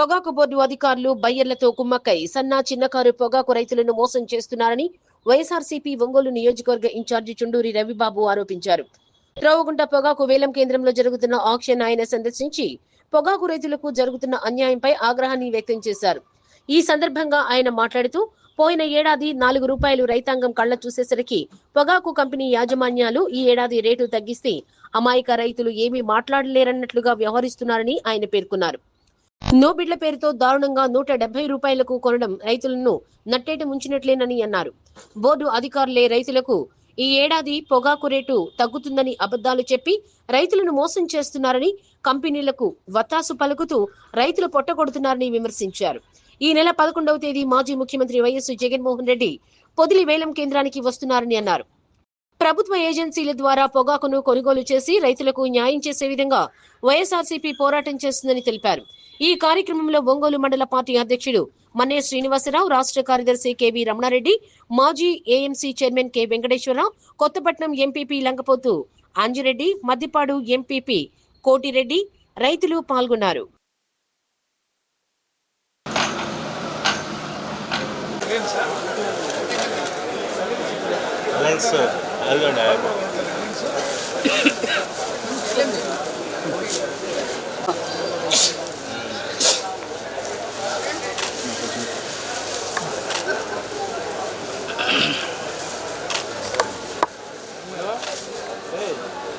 పొగాకు బోర్డు అధికారులు బయ్యర్లతో కుమ్మక్కై సన్నా చిన్నకారు పొగాకు రైతులను మోసం చేస్తున్నారని వైఎస్ఆర్సీపీ ఒంగోలు నియోజకవర్గ ఇన్ఛార్జి చుండూరి రవిబాబు ఆరోపించారు. త్రోవగుంట పొగాకు వేలం కేంద్రంలో జరుగుతున్న ఆక్షన్ ఆయన సందర్శించి పొగాకు రైతులకు జరుగుతున్న అన్యాయంపై ఆగ్రహాన్ని వ్యక్తం చేశారు. ఈ సందర్భంగా ఆయన మాట్లాడుతూ పోయిన ఏడాది నాలుగు రూపాయలు రైతాంగం కళ్ళ చూసేసరికి పొగాకు కంపెనీ యాజమాన్యాలు ఈ ఏడాది రేటు తగ్గిస్తే అమాయక రైతులు ఏమీ మాట్లాడలేరన్నట్లుగా వ్యవహరిస్తున్నారని ఆయన పేర్కొన్నారు. నో బిడ్ల పేరుతో దారుణంగా నూట డెబ్బై రూపాయలకు కొనడం రైతులను నట్టేట ముంచినట్లేనని అన్నారు. బోర్డు అధికారులే రైతులకు ఈ ఏడాది పొగాకు రేటు తగ్గుతుందని అబద్ధాలు చెప్పి రైతులను మోసం చేస్తున్నారని కంపెనీలకు వత్తాసు పలుకుతూ రైతులు పొట్టగొడుతున్నారని విమర్శించారు. ఈ నెల పదకొండవ తేదీ మాజీ ముఖ్యమంత్రి వైఎస్ జగన్మోహన్ రెడ్డి పొదిలి వేలం కేంద్రానికి వస్తున్నారని అన్నారు. ప్రభుత్వ ఏజెన్సీల ద్వారా పొగాకును కొనుగోలు చేసి రైతులకు న్యాయం చేసే విధంగా వైఎస్ఆర్సీపీ పోరాటం చేస్తుందని తెలిపారు. ఈ కార్యక్రమంలో ఒంగోలు మండల పార్టీ అధ్యక్షుడు మన్నే శ్రీనివాసరావు రాష్ట్ర కార్యదర్శి కెవి రమణారెడ్డి మాజీ AMC chairman K Venkateswara Rao Kothapatnam MPP Lankapothu Anji Reddy Maddipadu MPP Koti Reddy రైతులు పాల్గొన్నారు. లెన్స్ అదిగోండి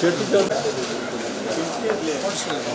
Certifikat. Hoş geldin.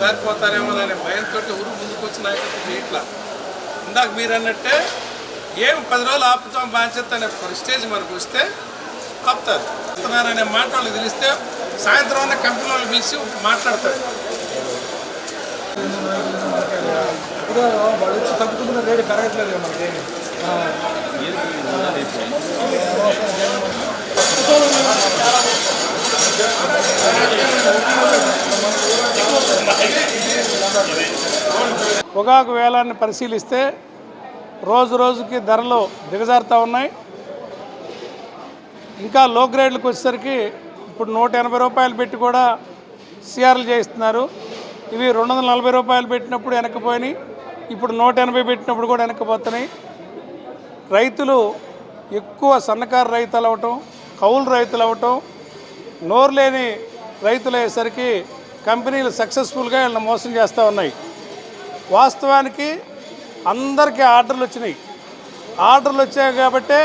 సరిపోతారేమో అనే భయంతో ఊరు ముందుకు వచ్చిన నాయకత్వం ఇందాక మీరు అన్నట్టే ఏం పది రోజులు ఆపుతాం బాధ్యత అనే స్టేజ్ మనకు వస్తే తప్పుతారు అనే మాట వాళ్ళకి తెలిస్తే సాయంత్రం ఉన్న కంపెనీ వాళ్ళు పిలిచి మాట్లాడతారు. ఇప్పుడు వాళ్ళు వచ్చి తగ్గుతున్న రేటు పెరగట్లేదు మనకి. పొగాకు వేలాన్ని పరిశీలిస్తే రోజు రోజుకి ధరలు దిగజారుతూ ఉన్నాయి. ఇంకా లో గ్రేడ్లకు వచ్చేసరికి ఇప్పుడు నూట ఎనభై రూపాయలు పెట్టి కూడా సిఆర్లు చేయిస్తున్నారు. ఇవి రెండు వందల నలభై రూపాయలు పెట్టినప్పుడు వెనక్కిపోయినాయి ఇప్పుడు నూట ఎనభై పెట్టినప్పుడు కూడా వెనక్కిపోతున్నాయి రైతులు ఎక్కువ సన్నకారు రైతులు అవ్వటం కౌలు రైతులు అవ్వటం నోరు లేని రైతులు అయ్యేసరికి కంపెనీలు సక్సెస్ఫుల్గా వీళ్ళని మోసం చేస్తూ ఉన్నాయి. వాస్తవానికి అందరికీ ఆర్డర్లు వచ్చినాయి. ఆర్డర్లు వచ్చాయి కాబట్టే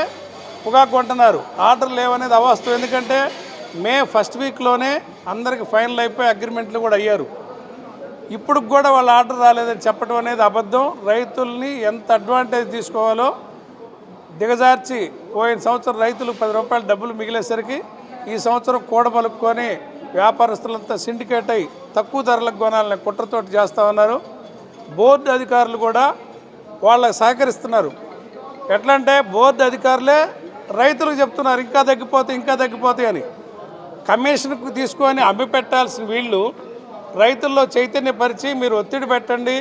పొగాకు కొంటున్నారు ఆర్డర్లు లేవనేది అవాస్తవం. ఎందుకంటే మే ఫస్ట్ వీక్లోనే అందరికి ఫైనల్ అయిపోయి అగ్రిమెంట్లు కూడా అయ్యారు. ఇప్పుడు కూడా వాళ్ళ ఆర్డర్ రాలేదని చెప్పడం అనేది అబద్ధం. రైతుల్ని ఎంత అడ్వాంటేజ్ తీసుకోవాలో దిగజార్చి పోయిన సంవత్సరం రైతులు పది రూపాయలు డబ్బులు మిగిలేసరికి ఈ సంవత్సరం కూడబలుక్కొని వ్యాపారస్తులంతా సిండికేట్ అయి తక్కువ ధరలకు కొనాలని కుట్రతోటి చేస్తూ ఉన్నారు. బోర్డు అధికారులు కూడా వాళ్ళకి సహకరిస్తున్నారు. ఎట్లా అంటే బోర్డు అధికారులే రైతులకు చెప్తున్నారు ఇంకా తగ్గిపోతే ఇంకా తగ్గిపోతాయి అని కమిషన్కు తీసుకొని అమ్మి పెట్టాల్సిన వీళ్ళు రైతుల్లో చైతన్యపరిచి మీరు ఒత్తిడి పెట్టండి.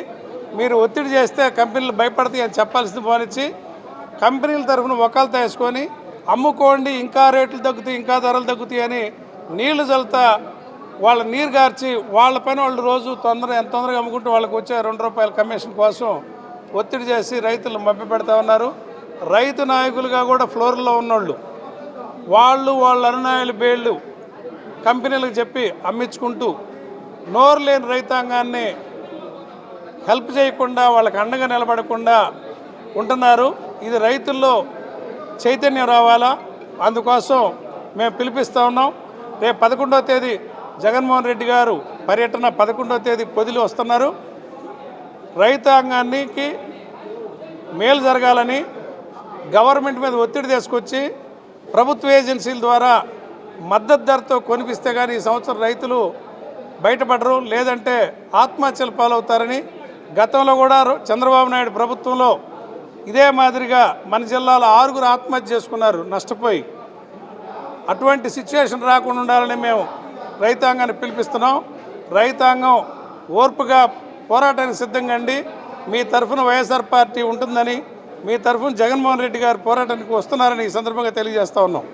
మీరు ఒత్తిడి చేస్తే కంపెనీలు భయపడతాయి అని చెప్పాల్సింది పోనిచ్చి కంపెనీల తరఫున ఒకళ్ళతో వేసుకొని అమ్ముకోండి ఇంకా రేట్లు తగ్గుతాయి ఇంకా ధరలు తగ్గుతాయి అని నీళ్ళు చల్లుతా వాళ్ళ నీరు గార్చి వాళ్ళ పైన వాళ్ళు రోజు తొందర ఎంత తొందరగా అమ్ముకుంటూ వాళ్ళకి వచ్చే రెండు రూపాయల కమిషన్ కోసం ఒత్తిడి చేసి రైతులు మభ్య పెడతా ఉన్నారు. రైతు నాయకులుగా కూడా ఫ్లోర్లో ఉన్నోళ్ళు వాళ్ళు వాళ్ళ అనునాయులు బేళ్ళు కంపెనీలకు చెప్పి అమ్మించుకుంటూ నోరు లేని రైతాంగాన్ని హెల్ప్ చేయకుండా వాళ్ళకి అండగా నిలబడకుండా ఉంటున్నారు. ఇది రైతుల్లో చైతన్యం రావాలా? అందుకోసం మేము పిలిపిస్తూ ఉన్నాం. రేపు పదకొండవ తేదీ జగన్మోహన్ రెడ్డి గారు పర్యటన పదకొండవ తేదీ పొదిలి వస్తున్నారు. రైతాంగానికి మేలు జరగాలని గవర్నమెంట్ మీద ఒత్తిడి తీసుకొచ్చి ప్రభుత్వ ఏజెన్సీల ద్వారా మద్దతు ధరతో కొనిపిస్తే కానీ ఈ సంవత్సరం రైతులు బయటపడరు లేదంటే ఆత్మహత్యలు పాలవుతారని గతంలో కూడా చంద్రబాబు నాయుడు ప్రభుత్వంలో ఇదే మాదిరిగా మన జిల్లాలో ఆరుగురు ఆత్మహత్య చేసుకున్నారు నష్టపోయి. అటువంటి సిచ్యువేషన్ రాకుండా ఉండాలని మేము రైతాంగాన్ని పిలిపిస్తున్నాం. రైతాంగం ఓర్పుగా పోరాటానికి సిద్ధంగా అండి మీ తరఫున వైఎస్ఆర్ పార్టీ ఉంటుందని మీ తరఫున జగన్మోహన్ రెడ్డి గారు పోరాటానికి వస్తున్నారని ఈ సందర్భంగా తెలియజేస్తా ఉన్నాం.